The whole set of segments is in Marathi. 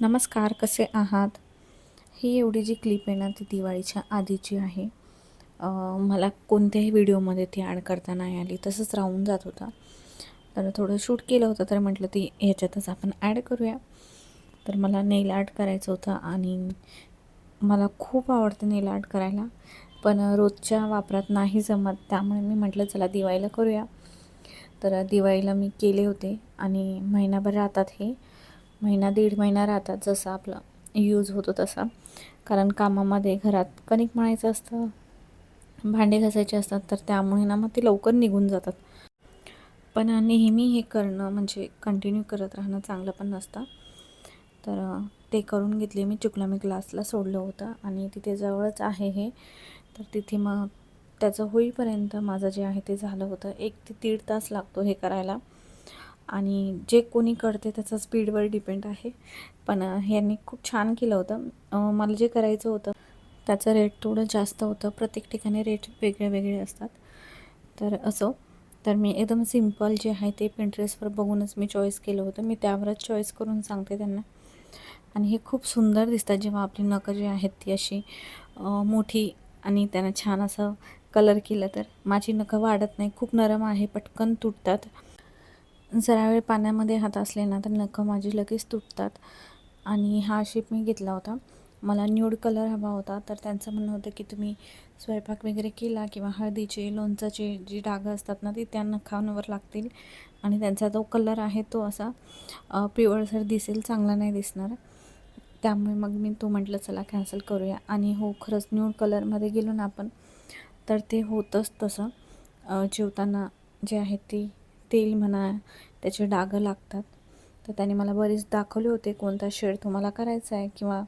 नमस्कार कसे आहात? ही एवढी जी क्लिप आहे ना ती दिवाळीच्या आधीची आहे. मला कोणत्याही व्हिडिओमध्ये ती ॲड करता नाही आली तसंच राहून जात होता. तर थोडं शूट केलं होतं तर म्हटलं ती ह्याच्यातच आपण ॲड करूया. तर मला नेल आर्ट करायचं होतं आणि मला खूप आवडतं नेल आर्ट करायला. पण रोजच्या वापरात नाही जमत त्यामुळे मी म्हटलं चला दिवाळीला करूया. तर दिवाळीला मी केले होते आणि महिनाभर राहतात हे. महिना दीड महिना राहतात जसं आपलं. यूज होतो तसा. कारण कामामध्ये घरात कणिक मळायचं असतं भांडे घासायचे असतात तर त्यामुळे ना मग ते लवकर निघून जातात. पण नेहमी हे करणं म्हणजे कंटिन्यू करत राहणं चांगलं पण नसतं. तर ते करून घेतले मी. चुकला मी क्लासला सोडलं होतं आणि तिथे जवळच आहे हे. तर तिथे मग त्याचं होईपर्यंत माझं जे आहे ते झालं होतं. एक ते दीड तास लागतो हे करायला. आणि जे कोणी करते त्याचं स्पीडवर डिपेंड आहे. पण ह्यांनी खूप छान केलं होतं. मला जे करायचं होतं त्याचं रेट थोडं जास्त होतं. प्रत्येक ठिकाणी रेट वेगळे वेगळे असतात. तर असो. तर मी एकदम सिंपल जे आहे ते पिंट्रेसवर बघूनच मी चॉईस केलं होतं. मी त्यावरच चॉईस करून सांगते त्यांना. आणि हे खूप सुंदर दिसतात जेव्हा आपली नखं जी आहेत ती अशी मोठी आणि त्यांना छान असं कलर केलं तर. माझी नखं वाढत नाही. खूप नरम आहे. पटकन तुटतात. जरा वेळ पाण्यामध्ये हात असले ना तर नखं माझी लगेच तुटतात. आणि हा शेप मी घेतला होता. मला न्यूड कलर हवा होता. तर त्यांचं म्हणणं होतं की तुम्ही स्वयंपाक वगैरे केला किंवा हळदीचे लोणचाचे जी डागं असतात ना ती त्या नखांवर लागतील. आणि त्यांचा जो कलर आहे तो असा पिवळसर दिसेल चांगला नाही दिसणार. त्यामुळे मग मी तो म्हटलं चला कॅन्सल करूया. आणि हो खरंच न्यूड कलरमध्ये गेलो ना आपण तर ते होतंच तसं. जेवताना जे आहे ती तेल म्हणा त्याचे डागं लागतात. तर त्याने मला बरेच दाखवले होते कोणता शेड तुम्हाला करायचा आहे किंवा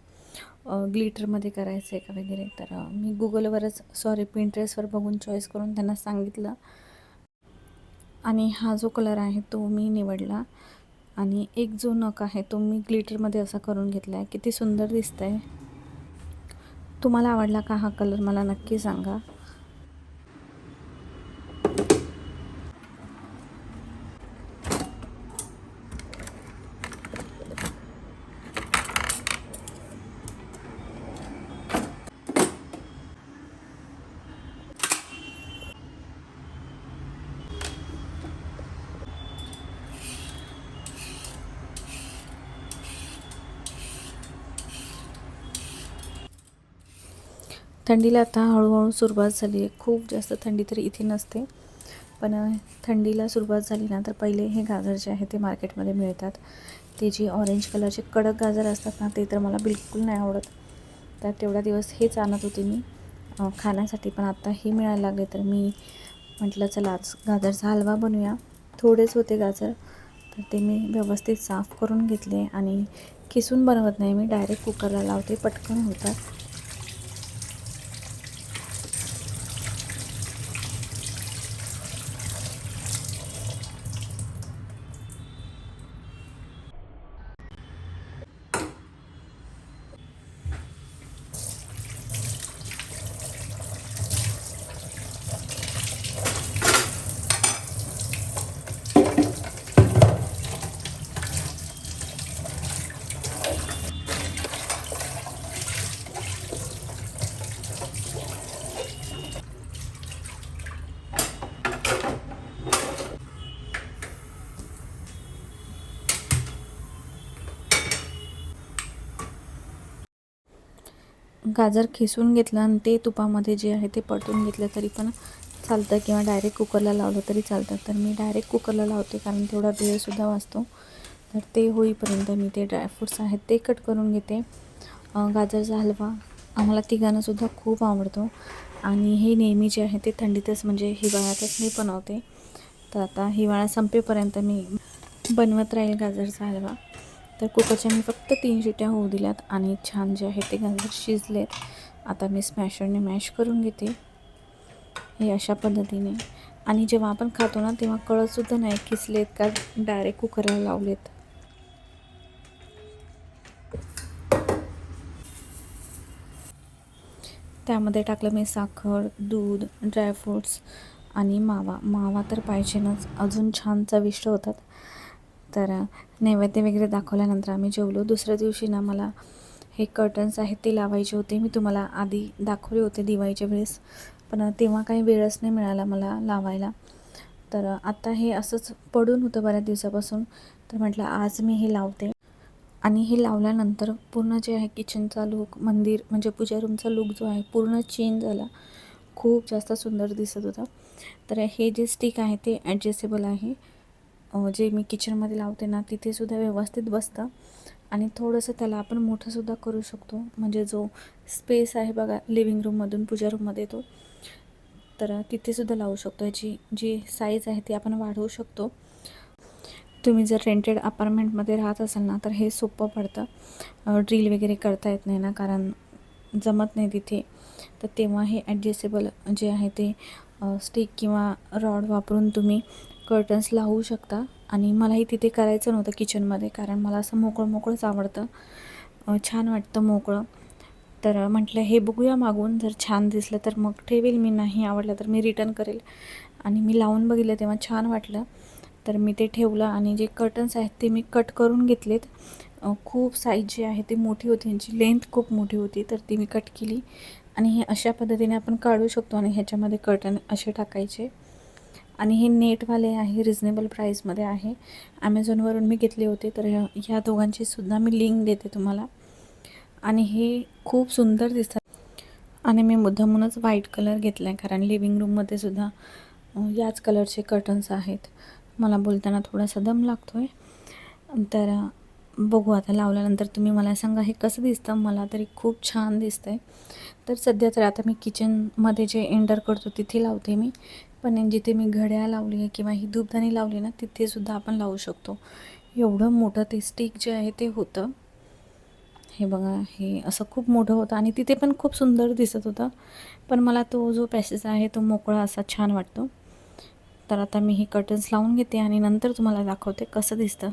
ग्लिटरमध्ये करायचं आहे का वगैरे. तर मी गुगलवरच सॉरी पिंट्रेसवर बघून चॉईस करून त्यांना सांगितलं. आणि हा जो कलर आहे तो मी निवडला. आणि एक जो नख आहे तो मी ग्लिटरमध्ये असा करून घेतला आहे किती सुंदर दिसतं आहे तुम्हाला आवडला का हा कलर मला नक्की सांगा. थंडीला आता हळूहळू सुरुवात झाली आहे. खूप जास्त थंडी तरी इथे नसते. पण थंडीला सुरुवात झाली ना तर पहिले हे गाजर जे आहे ते मार्केटमध्ये मिळतात. ते जी ऑरेंज कलरचे कडक गाजर असतात ना ते तर मला बिलकुल नाही आवडत. तर तेवढा दिवस हेच आणत होते मी. खाण्यासाठी पण आत्ता हे मिळायला लागले तर मी म्हटलं चला आज गाजरचा हलवा बनवूया. थोडेच होते गाजर. तर ते मी व्यवस्थित साफ करून घेतले आणि किसून बनवत नाही. मी डायरेक्ट कुकरला लावते पटकन होतात. गाजर खिसून घेतलं आणि ते तुपामध्ये जे आहे ते परतून घेतलं तरी पण चालतं किंवा डायरेक्ट कुकरला लावलं तरी चालतं. तर मी डायरेक्ट कुकरला लावते कारण तेवढा वेळसुद्धा वाचतो. तर ते होईपर्यंत मी ते ड्रायफ्रूट्स आहेत ते कट करून घेते. गाजरचा हलवा आम्हाला तिघांनासुद्धा खूप आवडतो. आणि हे नेहमी जे आहे ते थंडीतच म्हणजे हिवाळ्यातच मी बनवते. तर आता हिवाळा संपेपर्यंत मी बनवत राहील गाजरचा हलवा. तर कुकरच्या मी फक्त तीन शिट्या होऊ दिल्यात आणि छान जे आहे ते गाजर शिजलेत. आता मी स्मॅशरने मॅश करून घेते. हे अशा पद्धतीने. आणि जेव्हा आपण खातो ना तेव्हा कळतसुद्धा नाही किसलेत का डायरेक्ट कुकरला लावलेत. त्यामध्ये टाकलं मी साखर दूध ड्रायफ्रूट्स आणि मावा. मावा तर पाहिजेनच. अजून छान चविष्ट होतात. तर नैवेद्य वगैरे दाखवल्यानंतर आम्ही जेवलो. दुसऱ्या दिवशी ना मला हे कर्टन्स आहेत ते लावायचे होते. मी तुम्हाला आधी दाखवले होते दिवाळीच्या वेळेस. पण तेव्हा काही वेळच नाही मिळाला मला लावायला. तर आता हे असंच पडून होतं बऱ्याच दिवसापासून. तर म्हटलं आज मी हे लावते. आणि हे लावल्यानंतर पूर्ण जे आहे किचनचा लुक मंदिर म्हणजे पूजा रूमचा लुक जो आहे पूर्ण चेंज झाला. खूप जास्त सुंदर दिसत होता. तर हे जे स्टिक आहे ते ॲडजस्टेबल आहे. जे मी किचनमध्ये लावते ना तिथेसुद्धा व्यवस्थित बसतं. आणि थोडंसं त्याला आपण मोठंसुद्धा करू शकतो. म्हणजे जो स्पेस आहे बघा लिव्हिंग रूममधून पूजा रूममध्ये येतो तर तिथेसुद्धा लावू शकतो. याची जी साईज आहे ती आपण वाढवू शकतो. तुम्ही जर रेंटेड अपार्टमेंटमध्ये राहत असाल ना तर हे सोपं पडतं. ड्रिल वगैरे करता येत नाही ना कारण जमत नाही तिथे. तर तेव्हा हे ॲडजस्टेबल जे आहे ते स्टिक किंवा रॉड वापरून तुम्ही कर्टन्स लावू शकता. आणि मलाही तिथे करायचं नव्हतं किचनमध्ये कारण मला असं मोकळं मोकळंच आवडतं. छान वाटतं मोकळं. तर म्हटलं हे बघूया मागून. जर छान दिसलं तर मग ठेवेल. मी नाही आवडलं तर मी रिटर्न करेल. आणि मी लावून बघितलं तेव्हा छान वाटलं. तर मी ते ठेवलं आणि जे कर्टन्स आहेत ते मी कट करून घेतलेत. खूप साईज जी आहे ती मोठी होती. यांची लेंथ खूप मोठी होती. तर ती मी कट केली. आणि हे अशा पद्धतीने आपण काढू शकतो आणि ह्याच्यामध्ये कर्टन असे टाकायचे. आणि हे नेटवाले आहे रिजनेबल प्राईसमध्ये आहे. ॲमेझॉनवरून मी घेतले होते तर ह्या ह्या दोघांची सुद्धा मी लिंक देते तुम्हाला. आणि हे खूप सुंदर दिसतात. आणि मी मुद्दामूनच व्हाईट कलर घेतला आहे कारण लिव्हिंग रूममध्ये सुद्धा याच कलरचे कर्टन्स आहेत. मला बोलताना थोडासा दम लागतो आहे तर बघू आता लावल्यानंतर तुम्ही मला सांगा हे कसं दिसतं? मला तरी खूप छान दिसतं आहे तर सध्या तर आता मी किचनमध्ये जे एंडर करतो तिथे लावते मी. पण जिथे मी घड्याळ लावली आहे किंवा ही धूपदाणी लावली ना तिथेसुद्धा आपण लावू शकतो. एवढं मोठं ते स्टिक जे आहे ते होतं. हे बघा हे असं खूप मोठं होतं आणि तिथे पण खूप सुंदर दिसत होतं. पण मला तो जो पॅसेज आहे तो मोकळा असा छान वाटतो. तर आता मी हे कर्टन्स लावून घेते आणि नंतर तुम्हाला दाखवते कसं दिसतं.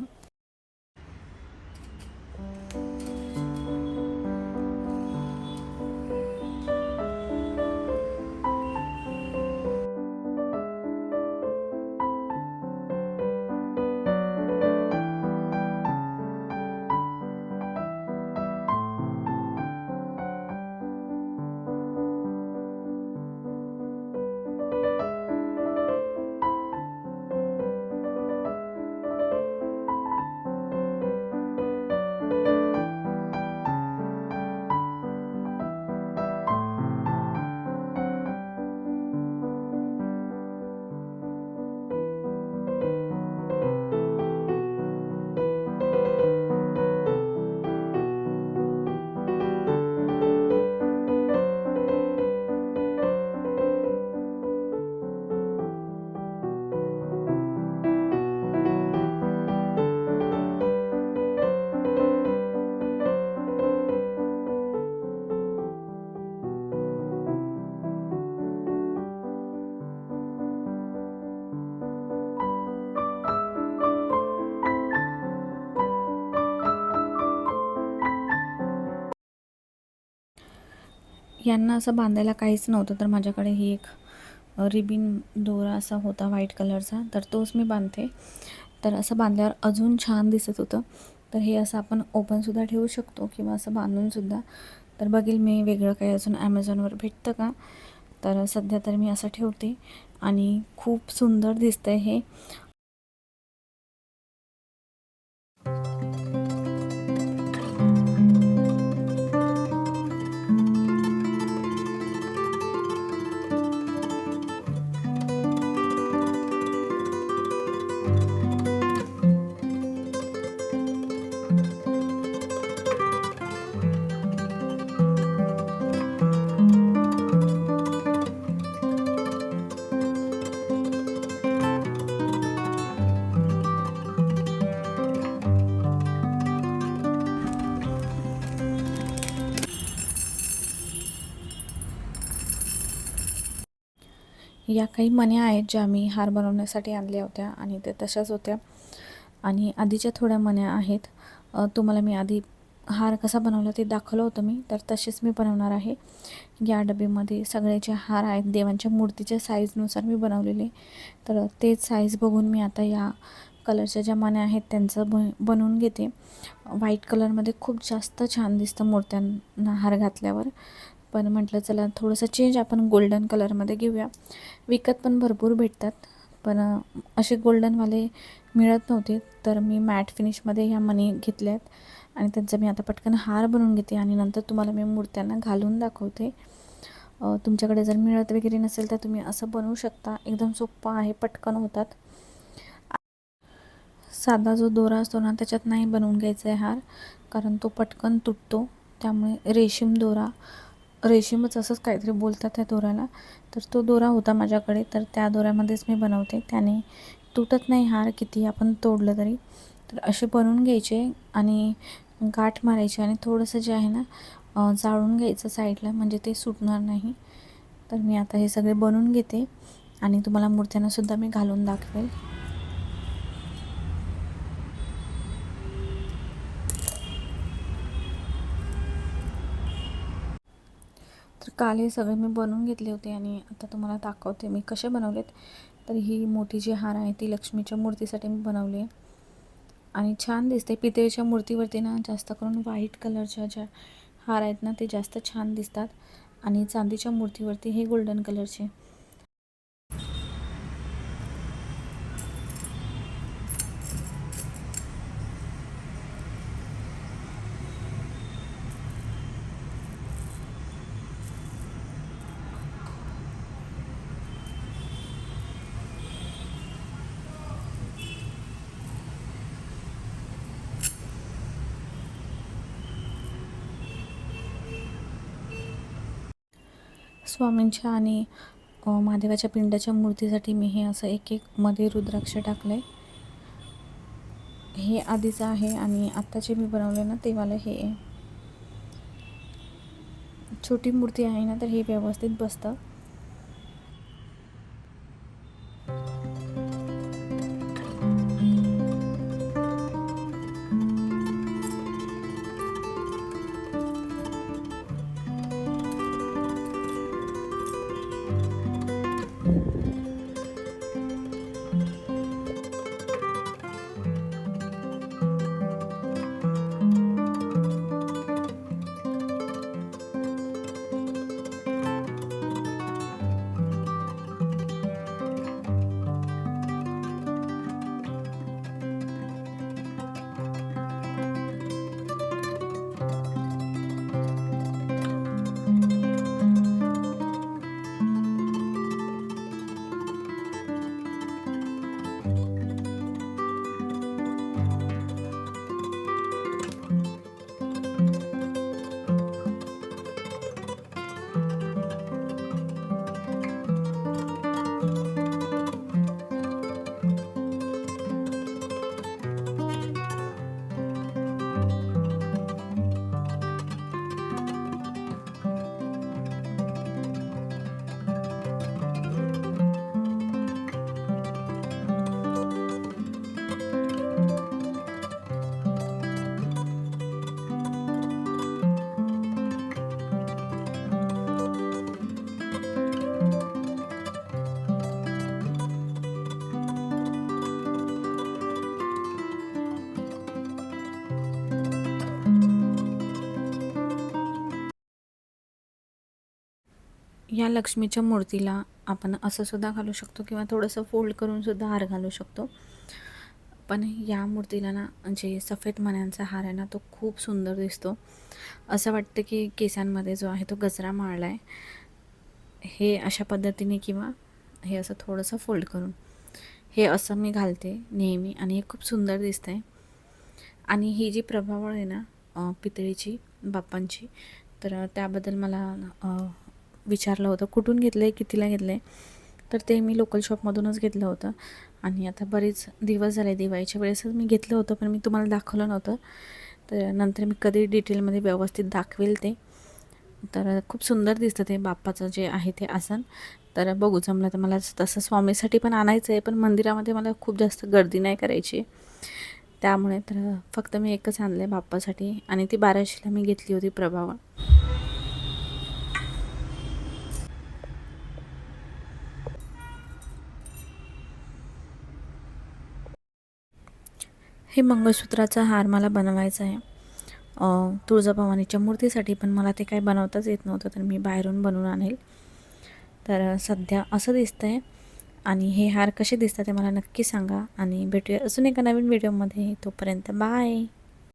यांना असं बांधायला काहीच नव्हतं तर माझ्याकडे ही एक रिबिन दोरा असा होता व्हाईट कलरचा तर तोच मी बांधते. तर असं बांधल्यावर अजून छान दिसत होतं. तर हे असं आपण ओपनसुद्धा ठेवू शकतो किंवा असं बांधूनसुद्धा तर बघेल मी वेगळं काही अजून ॲमेझॉनवर भेटतं का? तर सध्या तर मी असं ठेवते आणि खूप सुंदर दिसतं आहे हे. या काही मण्या आहेत ज्या मी हार बनवण्यासाठी आणल्या होत्या आणि त्या तशाच होत्या. आणि आधीच्या थोड्या मण्या आहेत. तुम्हाला मी आधी हार कसा बनवला ते दाखवलं होतं मी तर तसेच मी बनवणार आहे. या डबीमध्ये सगळे जे हार आहेत. देवांच्या मूर्तीच्या साईजनुसार मी बनवलेले. तर तेच साईज बघून मी आता या कलरच्या ज्या मण्या आहेत त्यांचं ब बनवून घेते. व्हाईट कलरमध्ये खूप जास्त छान दिसतं मूर्त्यांना हार घातल्यावर. पण म्हटलं चला थोडंसं चेंज आपण गोल्डन कलरमध्ये घेऊया. विकत पण भरपूर भेटतात पण असे गोल्डनवाले मिळत नव्हते. तर मी मॅट फिनिशमध्ये ह्या मनी घेतल्यात. आणि त्यांचा मी आता पटकन हार बनवून घेते आणि नंतर तुम्हाला मी मूर्त्यांना घालून दाखवते. तुमच्याकडे जर मिळत वगैरे नसेल तर तुम्ही असं बनवू शकता. एकदम सोपं आहे पटकन होतात. साधा जो दोरा असतो ना त्याच्यात नाही बनवून घ्यायचा आहे हार कारण तो पटकन तुटतो. त्यामुळे रेशीम दोरा रेशीमच असंच काहीतरी बोलतात त्या दोऱ्याला. तर तो दोरा होता माझ्याकडे तर त्या दोऱ्यामध्येच मी बनवते. त्याने तुटत नाही हार किती आपण तोडलं तरी. तर असे बनवून घ्यायचे आणि गाठ मारायची आणि थोडंसं जे आहे ना जाळून घ्यायचं साईडला म्हणजे ते सुटणार नाही. तर मी आता हे सगळे बनवून घेते आणि तुम्हाला मूर्त्यांनासुद्धा मी घालून दाखवेल. काल हे सगळे मी बनवून घेतले होते आणि आता तुम्हाला दाखवते मी कसे बनवलेत. तर ही मोठी जी हार आहे ती लक्ष्मीच्या मूर्तीसाठी मी बनवली आहे. आणि छान दिसते पितळेच्या मूर्तीवरती ना जास्त करून व्हाईट कलरच्या ज्या हार आहेत ना ते जास्त छान दिसतात. आणि चांदीच्या मूर्तीवरती हे गोल्डन कलरचे. स्वामींच्या आणि महादेवाच्या पिंडाच्या मूर्तीसाठी मी हे असं एक एक मध्ये रुद्राक्ष टाकले हे आधीचं आहे आणि आत्ताचे मी बनवले ना ते मला हे. छोटी मूर्ती आहे ना तर हे व्यवस्थित बसतं. या लक्ष्मीच्या मूर्तीला आपण असं सुद्धा घालू शकतो किंवा थोडंसं फोल्ड करून सुद्धा हार घालू शकतो. पण या मूर्तीला ना जे सफेद मण्यांचा हार आहे ना तो खूप सुंदर दिसतो. असं वाटतं की केसांमध्ये जो आहे तो गजरा माळला आहे हे अशा पद्धतीने किंवा हे असं थोडंसं फोल्ड करून. हे असं मी घालते नेहमी आणि हे खूप सुंदर दिसतं आहे आणि ही जी प्रभावळ आहे ना पितळीची बाप्पांची तर त्याबद्दल मला विचारलं होतं कुठून घेतलं आहे कितीला घेतलं आहे तर ते मी लोकल शॉपमधूनच घेतलं होतं. आणि आता बरेच दिवस झाले दिवाळीच्या वेळेसच मी घेतलं होतं पण मी तुम्हाला दाखवलं नव्हतं. तर नंतर मी कधी डिटेलमध्ये व्यवस्थित दाखवेल ते. तर खूप सुंदर दिसतं ते बाप्पाचं जे आहे ते आसन. तर बघू जमलं तर मला तसं स्वामीसाठी पण आणायचं आहे पण मंदिरामध्ये मला खूप जास्त गर्दी नाही करायची. त्यामुळे तर फक्त मी एकच आणलं आहे बाप्पासाठी आणि ती बाराशेला मी घेतली होती प्रभावा हे मंगळसूत्राचा हार मला बनवायचा आहे. तुळजाभवानीच्या मूर्तीसाठी पण मला ते काही बनवताच येत नव्हतं तर मी बाहेरून बनवून आणेल. तर सध्या असं दिसतं आहे आणि हे हार कसे दिसतात ते मला नक्की सांगा आणि भेटूया अजून एका नवीन व्हिडिओमध्ये. तोपर्यंत बाय!